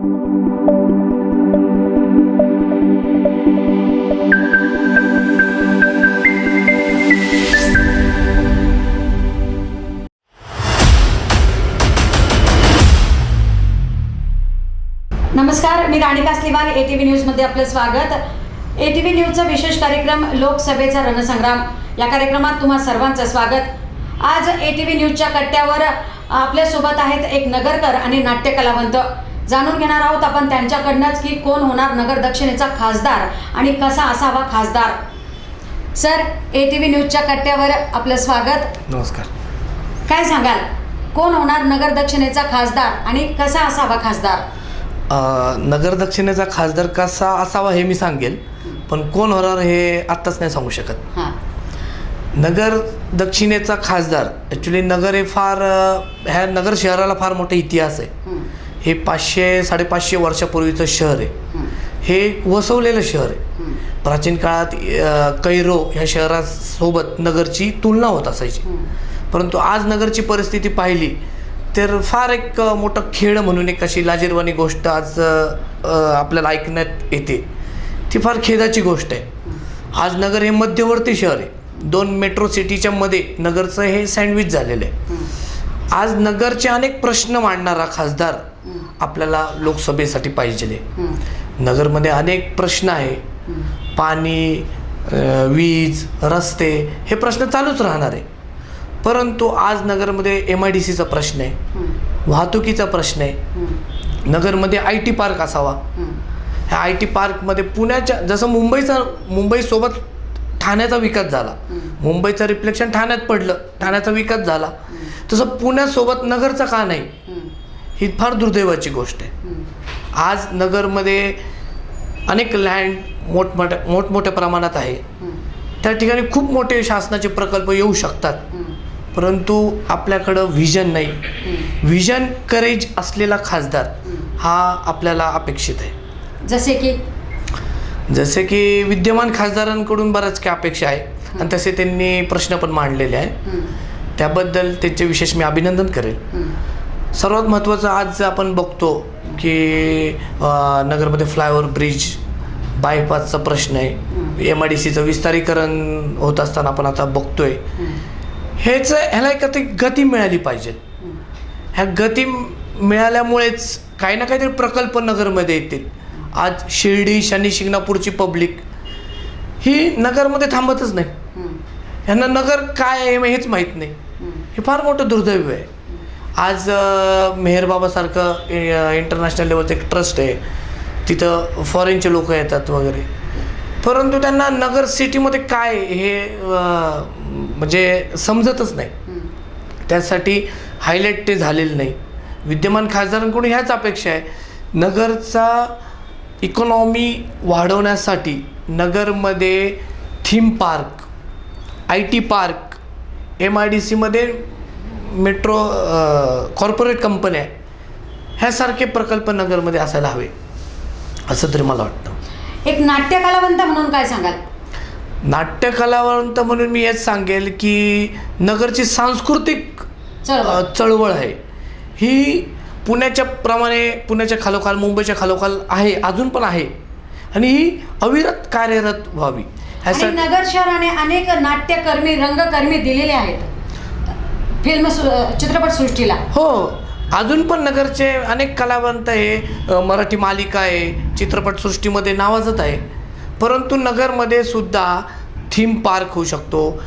नमस्कार मी Rani Kasliwal A T V न्यूजमध्ये आपलं स्वागत. ए टी व्ही न्यूजचा विशेष कार्यक्रम लोकसभेचा रणसंग्राम. या कार्यक्रमात तुम्हा सर्वांचं स्वागत. आज ए टी व्ही न्यूजच्या कट्ट्यावर आपल्यासोबत आहेत एक नगरकर आणि नाट्य कलावंत जाणून घेणार आहोत आपण त्यांच्याकडनंच की कोण होणार नगर दक्षिणेचा खासदार आणि कसा असावा खासदार. सर ए टी व्ही न्यूजच्या कट्ट्यावर आपलं स्वागत. नमस्कार. काय सांगाल? कोण होणार नगर दक्षिणेचा खासदार आणि कसा असावा खासदार? नगर दक्षिणेचा खासदार कसा असावा हे मी सांगेल पण कोण होणार हे आत्ताच नाही सांगू शकत. हां. नगर दक्षिणेचा खासदार ॲक्च्युली नगर हे फार ह्या नगर शहराला फार मोठा इतिहास आहे. हं, पाचशे साडेपाचशे वर्षापूर्वीचं शहर आहे. हं, वसवलेलं शहर आहे. प्राचीन काळात कैरो ह्या शहरासोबत नगरची तुलना होत असायची. परंतु आज नगरची परिस्थिती पाहिली तर फार एक मोठं खेळ म्हणून एक अशी लाजीरवाणी गोष्ट आज आपल्याला ऐकण्यात येते. ती फार खेदाची गोष्ट आहे. आज नगर हे मध्यवर्ती शहर आहे. दोन मेट्रो सिटीच्या मध्ये नगरचं हे सँडविच झालेलं आहे. आज नगरचे अनेक प्रश्न मांडणारा खासदार आपल्याला लोकसभेसाठी पाहिजे नगरमध्ये अनेक प्रश्न आहे. पाणी वीज रस्ते हे प्रश्न चालूच राहणार आहे. परंतु आज नगरमध्ये एम आय डी सीचा प्रश्न आहे. वाहतुकीचा प्रश्न आहे. नगरमध्ये आय टी पार्क असावा. हं. ह्या आय टी पार्कमध्ये पुण्याच्या जसं मुंबईचा मुंबईसोबत ठाण्याचा विकास झाला. मुंबईचं रिफ्लेक्शन ठाण्यात पडलं. ठाण्याचा विकास झाला. तसं पुण्यासोबत नगरचा का नाही? हं, फार दुर्दैवाची गोष्ट आहे. आज नगरमध्ये अनेक लँड मोठमोठ्या मोठमोठ्या प्रमाणात आहे. त्या ठिकाणी खूप मोठे शासनाचे प्रकल्प येऊ शकतात. परंतु आपल्याकडं व्हिजन नाही. व्हिजन करेज असलेला खासदार हं. आपल्याला अपेक्षित आहे. जसे की? जसे की विद्यमान खासदारांकडून बऱ्याच काही अपेक्षा आहे. आणि तसे त्यांनी प्रश्न पण मांडलेले आहे. त्याबद्दल त्यांचे विशेष मी अभिनंदन करेल. सर्वात महत्त्वाचं आज आपण बघतो की नगरमध्ये फ्लायओव्हर ब्रिज बायपासचा प्रश्न आहे. एम आय डी सीचं विस्तारीकरण होत असताना आपण आता बघतोय. हेच ह्याला एक गती मिळाली पाहिजे. ह्या गती मिळाल्यामुळेच काही ना काहीतरी प्रकल्प नगरमध्ये येतील. आज शिर्डी शनी शिंगणापूरची पब्लिक ही नगरमध्ये थांबतच नाही. ह्यांना नगर काय आहे हेच माहीत नाही. हे फार मोठं दुर्दैव आहे. आज मेहरबाबासारखं मेहर बाबासारखं इंटरनॅशनल लेवलचं एक ट्रस्ट आहे. तिथं फॉरेनचे लोक येतात वगैरे. परंतु त्यांना नगर सिटीमध्ये काय हे म्हणजे समजतच नाही. त्यासाठी हायलाईट ते झालेलं नाही. विद्यमान खासदारांकडून ह्याच अपेक्षा आहे. नगरचा इकॉनॉमी वाढवण्यासाठी नगरमध्ये theme park I T park M I D सीमध्ये मेट्रो कॉर्पोरेट कंपन्या ह्यासारखे प्रकल्प नगरमध्ये असायला हवे असं तरी मला वाटतं. एक नाट्य कलावंत म्हणून काय सांगाल? नाट्य कलावंत म्हणून मी हेच सांगेल की नगरची सांस्कृतिक चळवळ आहे. ही पुण्याच्या प्रमाणे पुण्याच्या खालोखाल मुंबईच्या खालोखाल आहे अजून पण आहे. आणि ही अविरत कार्यरत व्हावी. आणि नगर शहराने अनेक नाट्यकर्मी रंगकर्मी दिलेले आहेत. फिल्म सृ- चित्रपट सृष्टीला हो अजून पण नगरचे अनेक कलावंत आहे अ, मराठी मालिका आहे चित्रपटसृष्टीमध्ये नावाजत आहे. परंतु नगरमध्ये सुद्धा थीम पार्क होऊ शकतो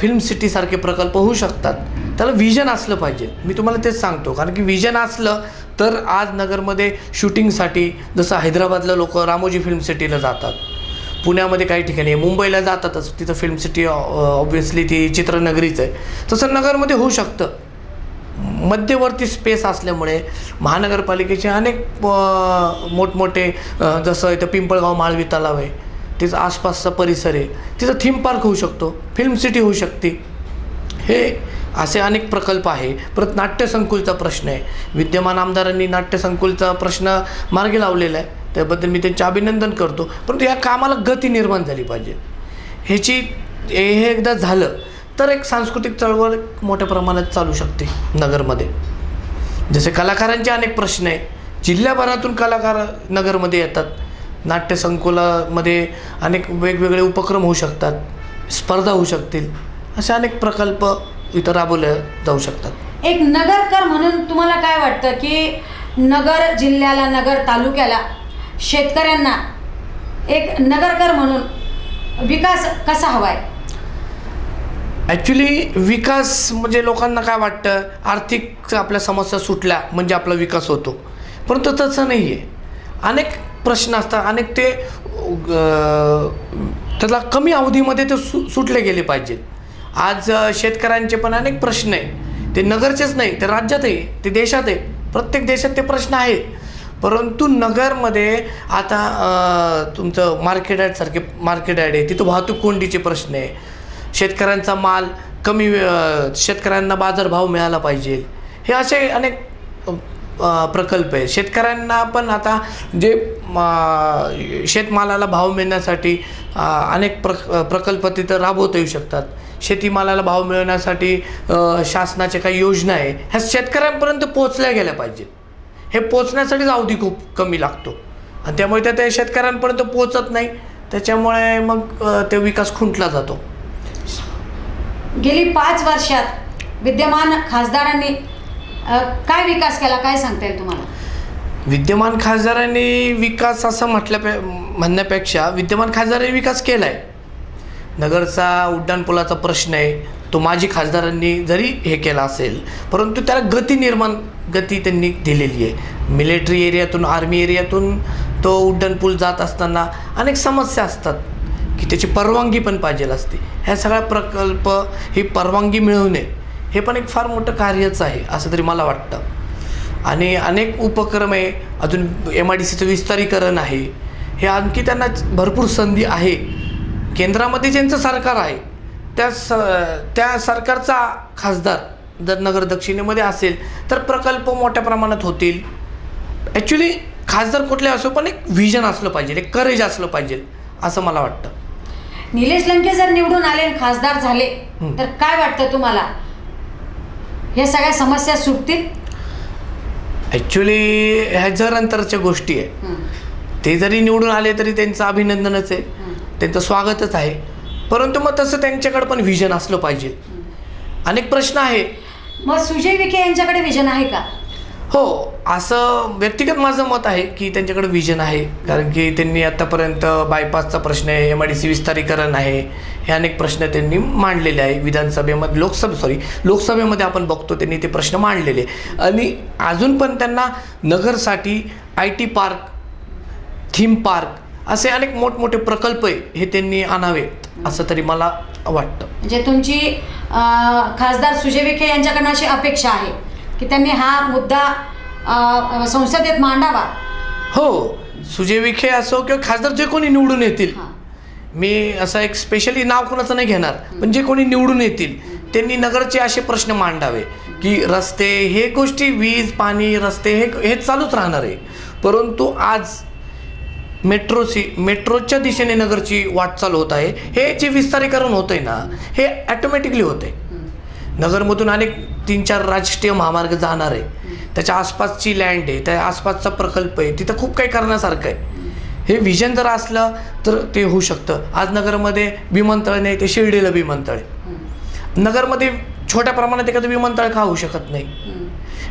फिल्म सिटीसारखे प्रकल्प होऊ शकतात. त्याला व्हिजन असलं पाहिजे. मी तुम्हाला तेच सांगतो. कारण की व्हिजन असलं तर आज नगरमध्ये शूटिंगसाठी जसं हैदराबादला लोक रामोजी फिल्म सिटीला जातात. पुण्यामध्ये काही ठिकाणी मुंबईला जातातच. तिथं फिल्म सिटी ऑब्व्हियसली ती चित्रनगरीच आहे. तसं नगरमध्ये होऊ शकतं. मध्यवर्ती स्पेस असल्यामुळे महानगरपालिकेचे अनेक मोठमोठे जसं इथं पिंपळगाव माळवी तलाव आहे. तिचं आसपासचा परिसर आहे. तिथं थीम पार्क होऊ शकतो. फिल्म सिटी होऊ शकते. हे असे अनेक प्रकल्प आहे. परत नाट्यसंकुलचा प्रश्न आहे. विद्यमान आमदारांनी नाट्यसंकुलचा प्रश्न मार्गी लावलेला आहे. त्याबद्दल मी त्यांचे अभिनंदन करतो. परंतु या कामाला गती निर्माण झाली पाहिजे. ह्याची हे एकदा झालं तर एक सांस्कृतिक चळवळ मोठ्या प्रमाणात चालू शकते नगरमध्ये. जसे कलाकारांचे अनेक प्रश्न आहे जिल्ह्याभरातून कलाकार नगरमध्ये येतात. नाट्यसंकुलामध्ये अनेक वेगवेगळे उपक्रम होऊ शकतात. स्पर्धा होऊ शकतील. असे अनेक प्रकल्प इथं राबवले जाऊ शकतात. एक नगरकर म्हणून तुम्हाला काय वाटतं की नगर जिल्ह्याला नगर तालुक्याला शेतकऱ्यांना एक नगरकर म्हणून विकास कसा हवाय? ॲक्च्युली विकास म्हणजे लोकांना काय वाटतं? आर्थिक आपल्या समस्या सुटल्या म्हणजे आपला विकास होतो. परंतु तसं नाही आहे अनेक प्रश्न असतात. अनेक ते त्याला कमी अवधीमध्ये ते सु सुटले गेले पाहिजेत. आज शेतकऱ्यांचे पण अनेक प्रश्न आहे ते नगरचेच नाही ते राज्यात आहे ते देशात आहे प्रत्येक देशात ते प्रश्न आहेत. परंतु नगरमध्ये आता तुमचं मार्केट यार्डसारखे मार्केट यार्ड आहे. तिथं वाहतूक कोंडीचे प्रश्न आहे. शेतकऱ्यांचा माल कमी शेतकऱ्यांना बाजारभाव मिळाला पाहिजे. हे असे अनेक प्रकल्प आहे शेतकऱ्यांना पण आता जे शेतमालाला भाव मिळण्यासाठी अनेक प्र प्रकल्प तिथं राबवता येऊ शकतात. शेतीमालाला भाव मिळवण्यासाठी शासनाच्या काही योजना आहे. ह्या शेतकऱ्यांपर्यंत पोचल्या गेल्या पाहिजेत. हे पोचण्यासाठीच अवधी खूप कमी लागतो. आणि त्यामुळे त्या त्या शेतकऱ्यांपर्यंत पोचत नाही. त्याच्यामुळे मग ते विकास खुंटला जातो. गेली पाच वर्षात विद्यमान खासदारांनी काय विकास केला? काय सांगता येईल तुम्हाला? विद्यमान खासदारांनी विकास असं म्हटल्या म्हणण्यापेक्षा विद्यमान खासदारांनी विकास केला आहे नगरचा उड्डाणपुलाचा प्रश्न आहे. तो माजी खासदारांनी जरी हे केला असेल परंतु त्याला गती निर्माण गती त्यांनी दिलेली आहे. मिलिटरी एरियातून आर्मी एरियातून तो उड्डाणपूल जात असताना अनेक समस्या असतात की त्याची परवानगी पण पाहिजे असते. ह्या सगळ्या प्रकल्प ही परवानगी मिळवणे हे पण एक फार मोठं कार्यच आहे असं तरी मला वाटतं. आणि अनेक उपक्रम आहे अजून एम आय डी सीचं विस्तारीकरण आहे. हे आणखी त्यांना भरपूर संधी आहे. केंद्रामध्ये ज्यांचं सरकार आहे त्या स त्या सरकारचा खासदार जर नगर दक्षिणेमध्ये असेल तर प्रकल्प मोठ्या प्रमाणात होतील. ॲक्च्युली खासदार कुठले असो पण एक व्हिजन असलं पाहिजे एक करेज असलं पाहिजे असं मला वाटतं. निलेश लंके जर निवडून आले आणि खासदार झाले. तर काय वाटतं तुम्हाला? हे सगळ्या समस्या सुटतील? ॲक्च्युली ह्या जर अंतरच्या गोष्टी आहे ते जरी निवडून आले तरी त्यांचं अभिनंदनच आहे. त्यांचं स्वागतच आहे. परंतु मग तसं त्यांच्याकडे पण व्हिजन असलं पाहिजे. अनेक प्रश्न आहे. मग सुजय विखे यांच्याकडे विजन आहे का? हो असं व्यक्तिगत माझं मत आहे की त्यांच्याकडे विजन आहे. कारण की त्यांनी आत्तापर्यंत बायपासचा प्रश्न आहे एम आय डी सी विस्तारीकरण आहे. हे अनेक प्रश्न त्यांनी मांडलेले आहे. विधानसभेमध्ये लोकसभे सॉरी लोकसभेमध्ये आपण बघतो त्यांनी ते प्रश्न मांडलेले आणि अजून पण त्यांना नगरसाठी I T park theme park असे अनेक मोठमोठे प्रकल्प हे त्यांनी आणावेत असं तरी मला वाटतं. म्हणजे तुमची अ, खासदार सुजय विखे यांच्याकडनं अशी अपेक्षा आहे की त्यांनी हा मुद्दा अ, संसदेत मांडावा? हो सुजय विखे असो किंवा खासदार जे कोणी निवडून येतील. हां. मी असं एक स्पेशली नाव कोणाचं नाही घेणार पण जे कोणी निवडून येतील त्यांनी नगरचे असे प्रश्न मांडावे की रस्ते हे गोष्टी वीज पाणी रस्ते हे हे चालूच राहणार आहे. परंतु आज मेट्रोची मेट्रोच्या दिशेने नगरची वाटचाल होत आहे. हे जे विस्तारीकरण होतं आहे ना हे ॲटोमॅटिकली होतं आहे नगरमधून अनेक तीन चार राष्ट्रीय महामार्ग जाणार आहे. त्याच्या आसपासची लँड आहे त्या आसपासचा प्रकल्प आहे तिथं खूप काही करण्यासारखं आहे. हे विजन जर असलं तर ते होऊ शकतं. आज नगरमध्ये विमानतळ नाही ते शिर्डीला विमानतळ आहे. नगरमध्ये छोट्या प्रमाणात एखादं विमानतळ का होऊ शकत नाही?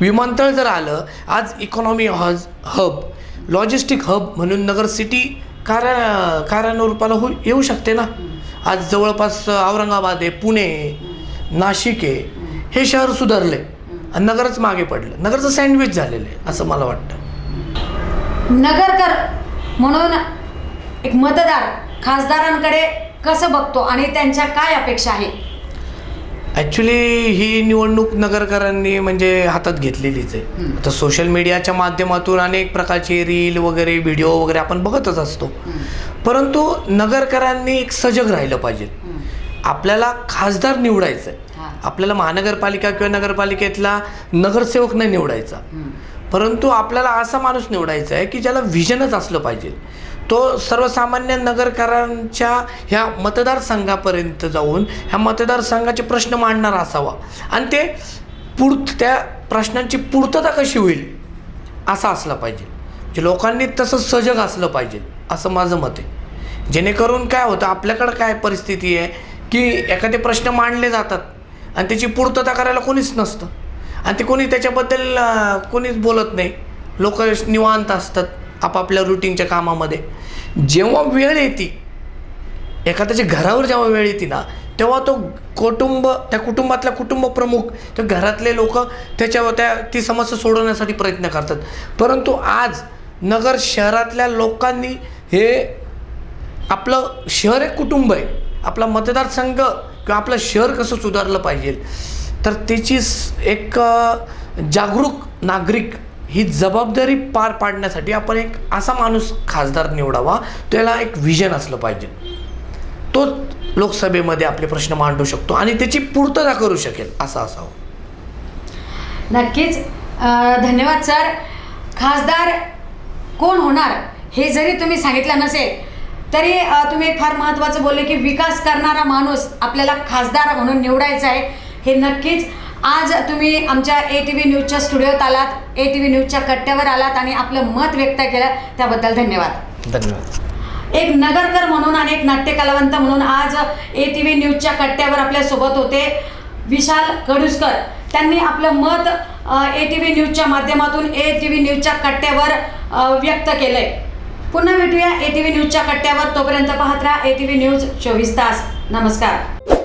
विमानतळ जर आलं आज इकॉनॉमी हज हब लॉजिस्टिक हब म्हणून नगर सिटी कार्या कार्यानुरूपाला हो येऊ शकते ना? आज जवळपास औरंगाबाद आहे पुणे नाशिक आहे हे शहर सुधारले आणि नगरच मागे पडलं. नगरचं सँडविच झालेलं आहे असं मला वाटतं. नगरकर म्हणून एक मतदार खासदारांकडे कसं बघतो आणि त्यांच्या काय अपेक्षा आहे? ॲक्च्युली ही निवडणूक नगरकरांनी म्हणजे हातात घेतलेलीच आहे. आता सोशल मीडियाच्या माध्यमातून अनेक प्रकारचे रील वगैरे व्हिडिओ वगैरे आपण बघतच असतो. परंतु नगरकरांनी एक सजग राहिलं पाहिजे. आपल्याला खासदार निवडायचं आहे. आपल्याला महानगरपालिका किंवा नगरपालिकेतला नगरसेवक नाही निवडायचा. परंतु आपल्याला असा माणूस निवडायचा आहे की ज्याला व्हिजनच असलं पाहिजे. तो सर्वसामान्य नगरकरांच्या ह्या मतदारसंघापर्यंत जाऊन ह्या मतदारसंघाचे प्रश्न मांडणारा असावा. आणि ते पूर्त त्या प्रश्नांची पूर्तता कशी होईल असा असला पाहिजे. जे लोकांनी तसं सजग असलं पाहिजे असं माझं मत आहे. जेणेकरून काय होतं आपल्याकडं काय परिस्थिती आहे की एखादे प्रश्न मांडले जातात आणि त्याची पूर्तता करायला कोणीच नसतं. आणि ते कोणी त्याच्याबद्दल कोणीच बोलत नाही. लोक निवांत असतात. आपापल्या रुटीनच्या कामामध्ये. जेव्हा वेळ येते एखाद्याच्या घरावर जेव्हा वेळ येते ना तेव्हा तो कुटुंब त्या कुटुंबातला कुटुंब प्रमुख त्या घरातले लोक त्याच्यावर त्या ती समस्या सोडवण्यासाठी प्रयत्न करतात. परंतु आज नगर शहरातल्या लोकांनी हे आपलं शहर एक कुटुंब आहे. आपला मतदारसंघ किंवा आपलं शहर कसं सुधारलं पाहिजे. तर त्याची एक जागरूक नागरिक ही जबाबदारी पार पाडण्यासाठी आपण एक असा माणूस खासदार निवडावा त्याला एक विजन असलं पाहिजे. तो लोकसभेमध्ये आपले प्रश्न मांडू शकतो आणि त्याची पूर्तता करू शकेल असं असावं. नक्कीच. धन्यवाद सर. खासदार कोण होणार हे जरी तुम्ही सांगितलं नसेल तरी तुम्ही एक फार महत्त्वाचं बोलले की विकास करणारा माणूस आपल्याला खासदार म्हणून निवडायचा आहे. हे नक्कीच आज तुम्ही आमच्या ए टी व्ही न्यूजच्या स्टुडिओत आलात. ए टी व्ही न्यूजच्या कट्ट्यावर आलात आणि आपलं मत व्यक्त केलं. त्याबद्दल धन्यवाद. धन्यवाद. एक नगरकर म्हणून आणि एक नाट्यकलावंत म्हणून आज ए टी व्ही न्यूजच्या कट्ट्यावर आपल्यासोबत होते विशाल कडुसकर त्यांनी आपलं मत ए टी व्ही न्यूजच्या माध्यमातून ए टी व्ही न्यूजच्या कट्ट्यावर व्यक्त केलंय. पुन्हा भेटूया ए टी व्ही न्यूजच्या कट्ट्यावर. तोपर्यंत पाहत राहा ए टी व्ही न्यूज चोवीस तास. नमस्कार.